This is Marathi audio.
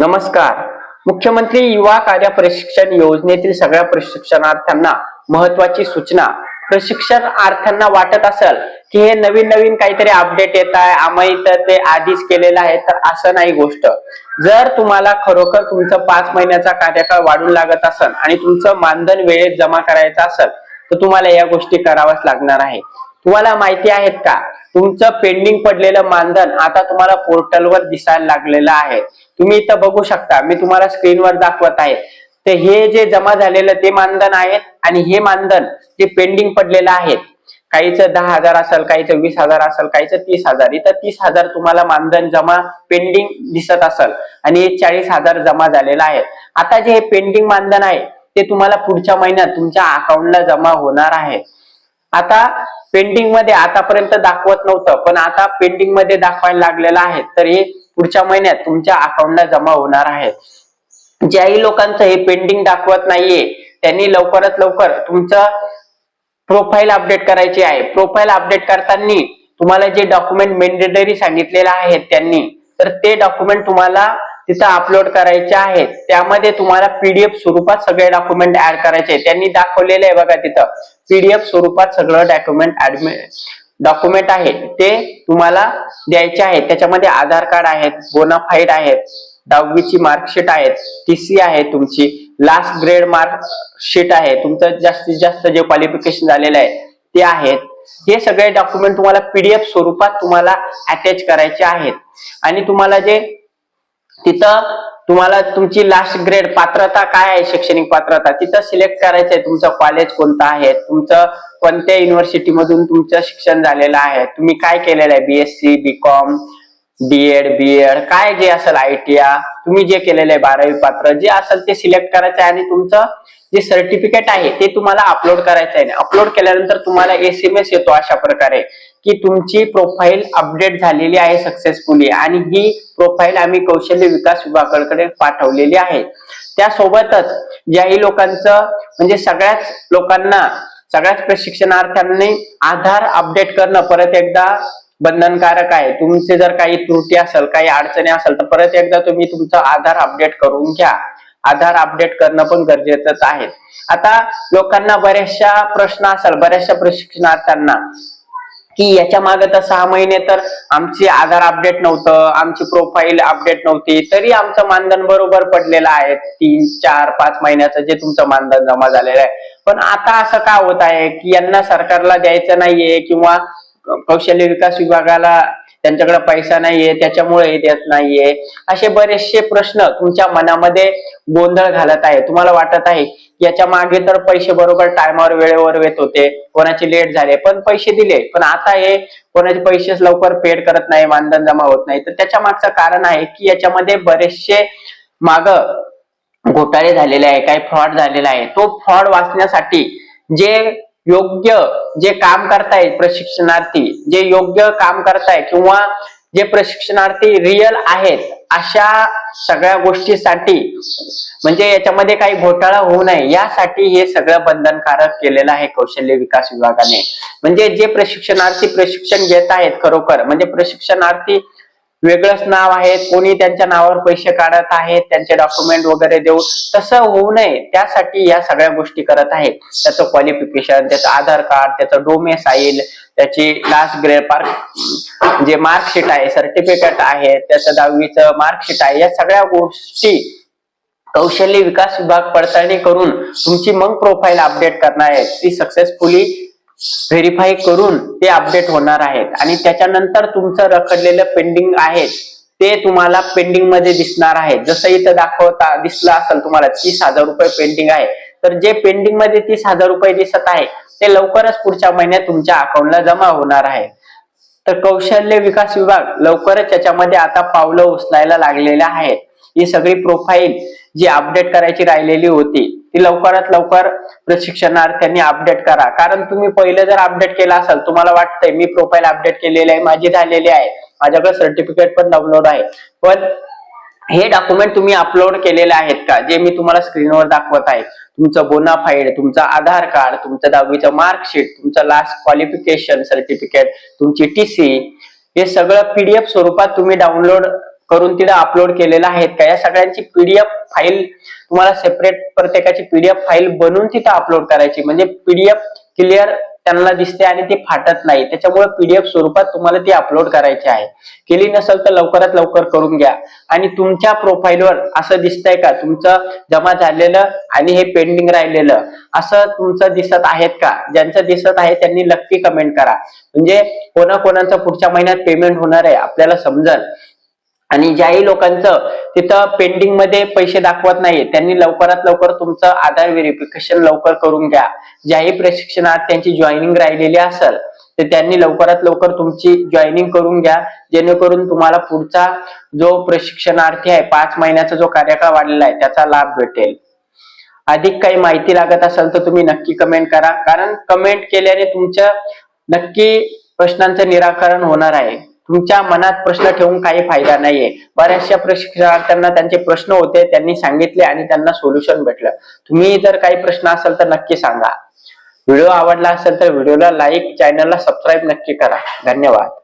नमस्कार. मुख्यमंत्री युवा कार्य प्रशिक्षण योजनेतील सगळ्या प्रशिक्षणार्थ्यांना महत्वाची सूचना. प्रशिक्षणार्थ्यांना वाटत असेल की हे नवीन नवीन काहीतरी अपडेट येत आहे आम्ही तर ते आधीच केलेलं आहे तर असं नाही गोष्ट. जर तुम्हाला खरोखर तुमचं पाच महिन्याचा कार्यकाळ वाढून लागत असेल आणि तुमचं मानधन वेळेत जमा करायचं असेल तर तुम्हाला या गोष्टी कराव्याच लागणार आहे. तुम्हाला माहिती आहेत का? तुमचं पेंडिंग पडलेलं मानधन आता तुम्हाला पोर्टलवर दिसायला लागलेलं आहे. तुम्ही इथं बघू शकता. मी तुम्हाला स्क्रीनवर दाखवत आहे. तर हे जे जमा झालेलं ते मानधन आहे आणि हे मानधन जे पेंडिंग पडलेलं आहे. काहीचं दहा हजार असेल काहीचं वीस हजार असेल काहीचं तीस हजार. इथं तीस हजार तुम्हाला मानधन जमा पेंडिंग दिसत असेल आणि हे चाळीस हजार जमा झालेलं आहे. आता जे हे पेंडिंग मानधन आहे ते तुम्हाला पुढच्या महिन्यात तुमच्या अकाउंटला जमा होणार आहे. आता पेंडिंगमध्ये आतापर्यंत दाखवत नव्हतं पण आता पेंडिंगमध्ये दाखवायला लागलेलं आहे. तर हे पुढच्या महिन्यात तुमच्या अकाउंटला जमा होणार आहे ज्याही लोकांचं हे पेंडिंग दाखवत नाहीये त्यांनी लवकरात लवकर तुमचं प्रोफाईल अपडेट करायची आहे. प्रोफाईल अपडेट करताना तुम्हाला जे डॉक्युमेंट मेंडेटरी सांगितलेलं आहे त्यांनी तर ते डॉक्युमेंट तुम्हाला तिथं अपलोड करायचे आहेत. त्यामध्ये तुम्हाला पीडीएफ स्वरूपात सगळे डॉक्युमेंट ऍड करायचे त्यांनी दाखवलेले आहे बघा तिथं. पीडीएफ स्वरूपात सगळं डॉक्युमेंट डॉक्युमेंट आहे ते तुम्हाला द्यायचे आहेत. त्याच्यामध्ये आधार कार्ड आहेत बोनाफाईड आहेत दहावीची मार्कशीट आहेत टीसी आहे तुमची. लास्ट ग्रेड मार्कशीट आहे. तुमचं जास्तीत जास्त जे क्वालिफिकेशन झालेलं आहे ते आहेत. हे सगळे डॉक्युमेंट तुम्हाला पीडीएफ स्वरूपात तुम्हाला अटॅच करायचे आहेत. आणि तुम्हाला जे तिथं तुम्हाला तुमची लास्ट ग्रेड पात्रता काय आहे शैक्षणिक पात्रता? तिथं सिलेक्ट करायचं आहे तुमचं कॉलेज कोणतं आहे तुमचं कोणत्या युनिव्हर्सिटी मधून तुमचं शिक्षण झालेलं आहे तुम्ही काय केलेलं आहे बीएससी बीकॉम डीएड बीएड काय जे असेल आय तुम्ही जे केलेलं आहे बारावी पात्र जे असेल ते सिलेक्ट करायचं आहे आणि तुमचं जे सर्टिफिकेट आहे ते तुम्हाला अपलोड करायचं आहे. अपलोड केल्यानंतर तुम्हाला एस एम एस येतो अशा प्रकारे की तुमची प्रोफाईल अपडेट झालेली आहे सक्सेसफुली आणि ही प्रोफाईल आम्ही कौशल्य विकास विभागाकडे पाठवलेली आहे. त्यासोबतच ज्याही लोकांचं म्हणजे सगळ्याच लोकांना सगळ्याच प्रशिक्षणार्थ्यांनी आधार अपडेट करणं परत एकदा बंधनकारक आहे. तुमचे जर काही त्रुटी असेल काही अडचणी असेल तर परत एकदा तुम्ही तुमचं आधार अपडेट करून घ्या. आधार अपडेट करणं पण गरजेचंच आहे. आता लोकांना बऱ्याचशा प्रश्न असाल बऱ्याचशा प्रशिक्षणार्थ्यांना की याच्या मागे तर सहा महिने तर आमची आधार अपडेट नव्हतं आमची प्रोफाईल अपडेट नव्हती तरी आमचं मानधन बरोबर पडलेलं आहे. तीन चार पाच महिन्याचं जे तुमचं मानधन जमा झालेलं आहे. पण आता असं का होत आहे की यांना सरकारला द्यायचं नाहीये किंवा कौशल्य विकास विभागाला त्यांच्याकडे पैसा नाहीये त्याच्यामुळे देत नाहीये. असे बरेचसे प्रश्न तुमच्या मनामध्ये गोंधळ घालत आहे तुम्हाला वाटत आहे याच्या मागे तर पैसे बरोबर टायमावर वेळेवर येत होते. कोणाचे लेट झाले पण पैसे दिले. पण आता हे कोणाचे पैसेच लवकर पेड करत नाही मानधन जमा होत नाही. तर त्याच्या मागचं कारण आहे की याच्यामध्ये बरेचसे माग घोटाळे झालेले आहे काही फ्रॉड झालेला आहे. तो फ्रॉड वाचण्यासाठी जे योग्य जे काम करतायत प्रशिक्षणार्थी जे योग्य काम करताय किंवा जे प्रशिक्षणार्थी रिअल आहेत अशा सगळ्या गोष्टीसाठी म्हणजे याच्यामध्ये काही घोटाळा होऊ नये यासाठी हे सगळं बंधनकारक केलेलं आहे कौशल्य विकास विभागाने. म्हणजे जे प्रशिक्षणार्थी प्रशिक्षण घेत आहेत खरोखर म्हणजे प्रशिक्षणार्थी वेगळंच नाव आहे कोणी त्यांच्या नावावर पैसे काढत आहेत त्यांचे डॉक्युमेंट वगैरे देऊ तसं होऊ नये त्यासाठी या सगळ्या गोष्टी करत आहेत. त्याचं क्वालिफिकेशन त्याचं आधार कार्ड त्याचं डोमेसाईल त्याची लास्ट ग्रेड पार्क जे मार्कशीट आहे सर्टिफिकेट आहे त्याचं दहावीचं मार्कशीट आहे या सगळ्या गोष्टी कौशल्य विकास विभाग पडताळणी करून तुमची मग प्रोफाईल अपडेट करणार आहे ती सक्सेसफुली व्हेरीफाय करून ते अपडेट होणार आहेत. आणि त्याच्यानंतर तुमचं रखडलेलं पेंडिंग आहे ते तुम्हाला पेंडिंगमध्ये दिसणार आहे. जसं इथं दाखवता दिसलं असेल तुम्हाला तीस हजार रुपये पेंडिंग आहे. तर जे पेंडिंगमध्ये तीस हजार रुपये दिसत आहे ते लवकरच पुढच्या महिन्यात तुमच्या अकाउंटला जमा होणार आहे. तर कौशल्य विकास विभाग लवकरच याच्यामध्ये आता पावलं उचलायला लागलेल्या आहेत. ही सगळी प्रोफाईल जी अपडेट करायची राहिलेली होती ती लवकरात लवकर प्रशिक्षणार्थ्यांनी अपडेट करा. कारण तुम्ही पहिले जर अपडेट केला असाल तुम्हाला वाटतंय मी प्रोफाईल अपडेट केलेली आहे माझी झालेली आहे माझ्याकडे सर्टिफिकेट पण डाउनलोड आहे. पण हे डॉक्युमेंट तुम्ही अपलोड केलेले आहेत का? जे मी तुम्हाला स्क्रीनवर दाखवत आहे. तुमचं बोनाफाईड तुमचं आधार कार्ड तुमचं दहावीचं मार्कशीट तुमचं लास्ट क्वालिफिकेशन सर्टिफिकेट तुमची टी सी हे सगळं पीडीएफ स्वरूपात तुम्ही डाउनलोड करून तिथे अपलोड केलेल्या आहेत का? या सगळ्यांची पीडीएफ फाईल तुम्हाला सेपरेट प्रत्येकाची पीडीएफ फाईल बनवून तिथं अपलोड करायची. म्हणजे पीडीएफ क्लिअर त्यांना दिसते आणि ती फाटत नाही. त्याच्यामुळे पीडीएफ स्वरूपात तुम्हाला ती अपलोड करायची आहे. केली नसेल तर लवकरात लवकर करून घ्या. आणि तुमच्या प्रोफाईलवर असं दिसतंय का? तुमचं जमा झालेलं आणि हे पेंडिंग राहिलेलं असं तुमचं दिसत आहेत का? ज्यांचं दिसत आहे त्यांनी नक्की कमेंट करा. म्हणजे कोणाकोणाचं पुढच्या महिन्यात पेमेंट होणार आहे आपल्याला समजल. आणि ज्याही लोकांचं तिथं पेंडिंगमध्ये पैसे दाखवत नाही त्यांनी लवकरात लवकर तुमचं आधार व्हेरिफिकेशन लवकर करून घ्या. ज्याही प्रशिक्षणात त्यांची जॉईनिंग राहिलेली असेल तर त्यांनी लवकरात लवकर तुमची जॉईनिंग करून घ्या. जेणेकरून तुम्हाला पुढचा जो प्रशिक्षणार्थी आहे पाच महिन्याचा जो कार्यकाळ वाढलेला आहे त्याचा लाभ भेटेल. अधिक काही माहिती लागत असेल तर तुम्ही नक्की कमेंट करा. कारण कमेंट केल्याने तुमच्या नक्की प्रश्नांचं निराकरण होणार आहे. तुमच्या मनात प्रश्न ठेवून काही फायदा नाहीये. बऱ्याचशा प्रशिक्षणार्थ्यांना त्यांचे प्रश्न होते त्यांनी सांगितले आणि त्यांना सोल्युशन भेटलं. तुम्ही जर काही प्रश्न असेल तर नक्की सांगा. व्हिडिओ आवडला असेल तर व्हिडिओला लाईक चॅनलला सबस्क्राईब नक्की करा. धन्यवाद.